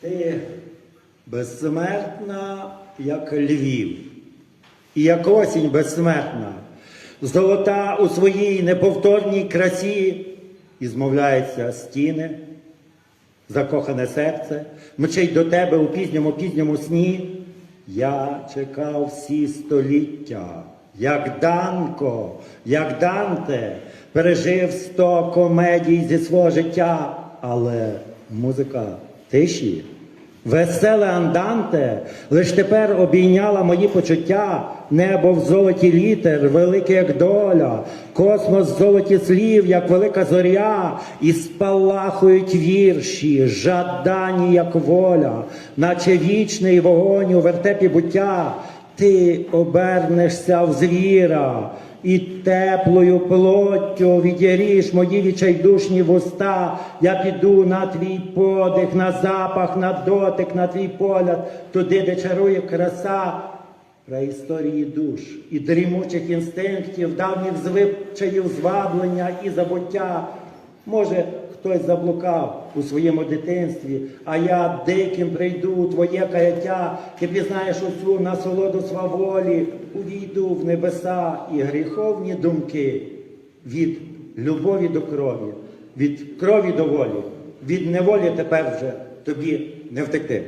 Ти безсмертна, як Львів, і як осінь безсмертна, золота у своїй неповторній красі, і змовляються стіни, закохане серце, мчить до тебе у пізньому пізньому сні. Я чекав всі століття, як Данко, як Данте, пережив сто комедій зі свого життя, але музика тиші. Веселе анданте лиш тепер обійняла мої почуття, небо в золоті літер, велике, як доля, космос в золоті слів, як велика зоря, і спалахують вірші, жадані, як воля, наче вічний вогонь у вертепі буття, ти обернешся в звіра. І теплою плоттю відіріш мої відчайдушні вуста. Я піду на твій подих, на запах, на дотик, на твій погляд, туди, де чарує краса преісторії душ і дрімучих інстинктів, давніх звичаїв зваблення і забуття. Може, хтось заблукав у своєму дитинстві, а я диким прийду твоє каяття, ти пізнаєш усю насолоду сваволі, увійду в небеса і гріховні думки від любові до крові, від крові до волі, від неволі тепер вже тобі не втекти.